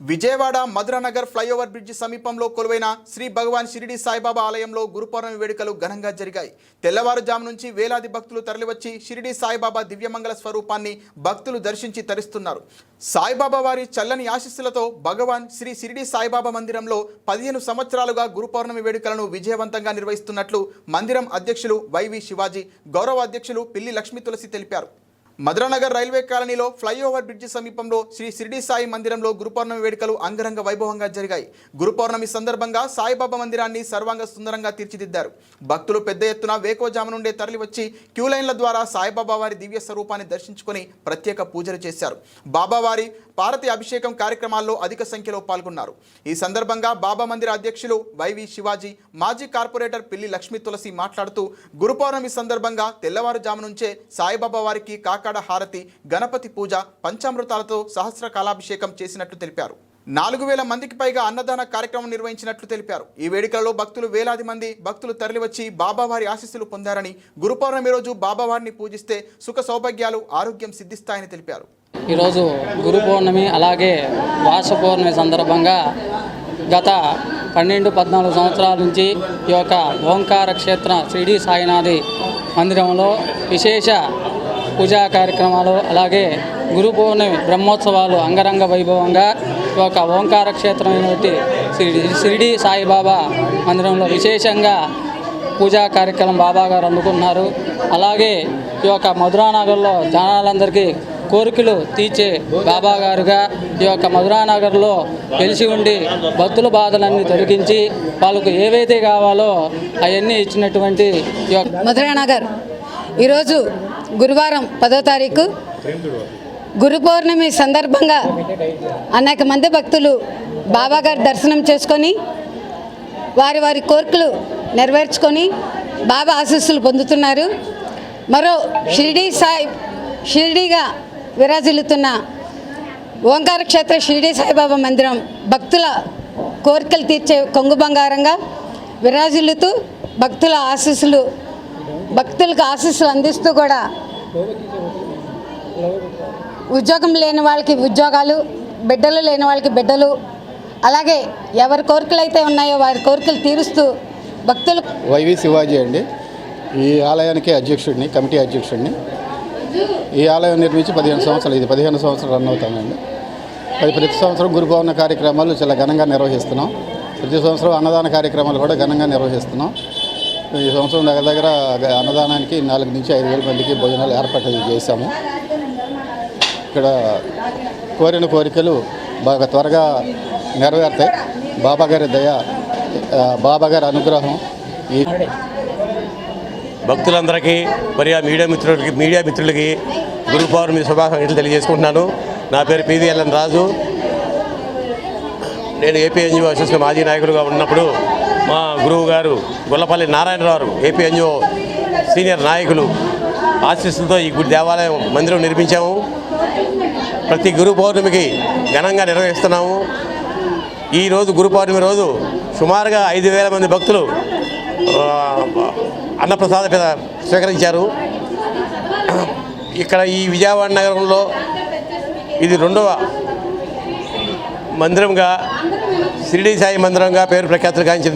Vijayawada Madhura Nagar flyover bridge సమీపంలో కొలువైన శ్రీ భగవాన్ షిరిడి సాయిబాబా ఆలయంలో గురుపౌర్ణమి వేడుకలు ఘనంగా జరిగాయి. తెల్లవారుజాము నుంచి వేలాది భక్తులు తరలివచ్చి షిరిడి సాయిబాబా దివ్యమంగళ స్వరూపాన్ని భక్తులు దర్శించి తరిస్తున్నారు. సాయిబాబా వారి చల్లని ఆశీస్సులతో భగవాన్ శ్రీ షిరిడి సాయిబాబా మందిరంలో పదిహేను సంవత్సరాలుగా గురుపౌర్ణమి వేడుకలను విజయవంతంగా నిర్వహిస్తున్నట్లు మందిరం అధ్యక్షులు వైవి శివాజీ గౌరవ అధ్యక్షులు పిల్లి లక్ష్మీ తులసి తెలిపారు. మధురానగర్ రైల్వే కాలనీలో ఫ్లైఓవర్ బ్రిడ్జి సమీపంలో శ్రీ షిరిడి సాయి మందిరంలో గురుపౌర్ణమి వేడుకలు అంగరంగ వైభవంగా జరిగాయి. గురుపౌర్ణమి సందర్భంగా సాయిబాబా మందిరాన్ని సర్వాంగ సుందరంగా తీర్చిదిద్దారు. భక్తులు పెద్ద ఎత్తున వేకోజాము నుండే తరలివచ్చి క్యూ లైన్ల ద్వారా సాయిబాబా వారి దివ్య స్వరూపాన్ని దర్శించుకొని ప్రత్యేక పూజలు చేశారు. బాబావారి పార్వతి అభిషేకం కార్యక్రమాల్లో అధిక సంఖ్యలో పాల్గొన్నారు. ఈ సందర్భంగా బాబా మందిర అధ్యక్షులు వైవి శివాజీ మాజీ కార్పొరేటర్ పిల్లి లక్ష్మీ తులసి మాట్లాడుతూ గురు పౌర్ణమి సందర్భంగా తెల్లవారుజాము నుంచే సాయిబాబా వారికి కాకాడ హారతి గణపతి పూజ పంచామృతాలతో సహస్ర కాలాభిషేకం చేసినట్లు తెలిపారు. నాలుగు వేల మందికి పైగా అన్నదాన కార్యక్రమం నిర్వహించినట్లు తెలిపారు. ఈ వేడుకలలో భక్తులు వేలాది మంది భక్తులు తరలివచ్చి బాబావారి ఆశీస్సులు పొందారని గురుపౌర్ణమి రోజు బాబావారిని పూజిస్తే సుఖ సౌభాగ్యాలు ఆరోగ్యం సిద్ధిస్తాయని తెలిపారు. ఈరోజు గురు పౌర్ణమి అలాగే వాస పౌర్ణమి సందర్భంగా గత పన్నెండు పద్నాలుగు సంవత్సరాల నుంచి ఈ యొక్క ఓంకార క్షేత్ర శ్రీడి సాయినాథి మందిరంలో విశేష పూజా కార్యక్రమాలు అలాగే గురు పౌర్ణమి బ్రహ్మోత్సవాలు అంగరంగ వైభవంగా యొక్క ఓంకార క్షేత్రమైనటువంటి శ్రీ షిరిడి సాయిబాబా మందిరంలో విశేషంగా పూజా కార్యక్రమం బాబా గారు అందుకున్నారు. అలాగే ఈ యొక్క మధురానగర్లో జనాలందరికీ కోరికలు తీర్చే బాబా గారుగా ఈ యొక్క మధురానగర్లో వెలిసి ఉండి భక్తుల బాధలన్నీ తొలగించి వాళ్ళకు ఏవైతే కావాలో అవన్నీ ఇచ్చినటువంటి ఈ యొక్క మధురానగర్ ఈరోజు గురువారం పదో తారీఖు. గురు పౌర్ణమి సందర్భంగా అనేక మంది భక్తులు బాబాగారి దర్శనం చేసుకొని వారి వారి కోరికలు నెరవేర్చుకొని బాబా ఆశీస్సులు పొందుతున్నారు. మరో షిరిడీ సాయి షిరిడీగా విరాజిల్లుతున్న ఓంకార క్షేత్ర షిరిడి సాయిబాబా మందిరం భక్తుల కోరికలు తీర్చే కొంగు బంగారంగా విరాజిల్లుతూ భక్తుల ఆశీస్సులు భక్తులకు ఆశీస్సులు అందిస్తూ కూడా ఉద్యోగం లేని వాళ్ళకి ఉద్యోగాలు బిడ్డలు లేని వాళ్ళకి బిడ్డలు అలాగే ఎవరి కోరికలు అయితే ఉన్నాయో వారి కోరికలు తీరుస్తూ భక్తులు వైవి శివాజీ అండి. ఈ ఆలయానికి అధ్యక్షుడిని కమిటీ అధ్యక్షుడిని. ఈ ఆలయం నిర్మించి పదిహేను సంవత్సరాలు ఇది పదిహేను సంవత్సరాలు రన్ అవుతానండి. అది ప్రతి సంవత్సరం గురుభవన కార్యక్రమాలు చాలా ఘనంగా నిర్వహిస్తున్నాం. ప్రతి సంవత్సరం అన్నదాన కార్యక్రమాలు కూడా ఘనంగా నిర్వహిస్తున్నాం. ఈ సంవత్సరం దగ్గర దగ్గర అన్నదానానికి నాలుగు నుంచి ఐదు వేల మందికి భోజనాలు ఏర్పాటు చేశాము. ఇక్కడ కోరిన కోరికలు బాగా త్వరగా నెరవేరుతాయి. బాబా గారి దయ బాబాగారి బాబా గారి అనుగ్రహం ఈ భక్తులందరికీ మరియు ఆ మీడియా మిత్రులకి మీడియా మిత్రులకి గురు పౌర్ణమి శుభాకాంక్షలు తెలియజేసుకుంటున్నాను. నా పేరు పివిఎల్ఎన్ రాజు. నేను ఏపీ ఎన్జిఓ అసోసియేషన్ మాజీ నాయకుడిగా ఉన్నప్పుడు మా గురువు గారు Gollapalli Narayanarao AP NGO senior నాయకులు ఆశీస్సులతో ఈ గుడి దేవాలయం మందిరం నిర్మించాము. ప్రతి గురు పౌర్ణమికి ఘనంగా నిర్వహిస్తున్నాము. ఈరోజు గురు పౌర్ణమి రోజు సుమారుగా ఐదు వేల మంది భక్తులు ఆ, అన్నప్రసాద స్వీకరించారు. ఇక్కడ ఈ విజయవాడ నగరంలో ఇది రెండవ మందిరంగా షిరిడి సాయి మందిరంగా పేరు ప్రఖ్యాతులు గాంచింది.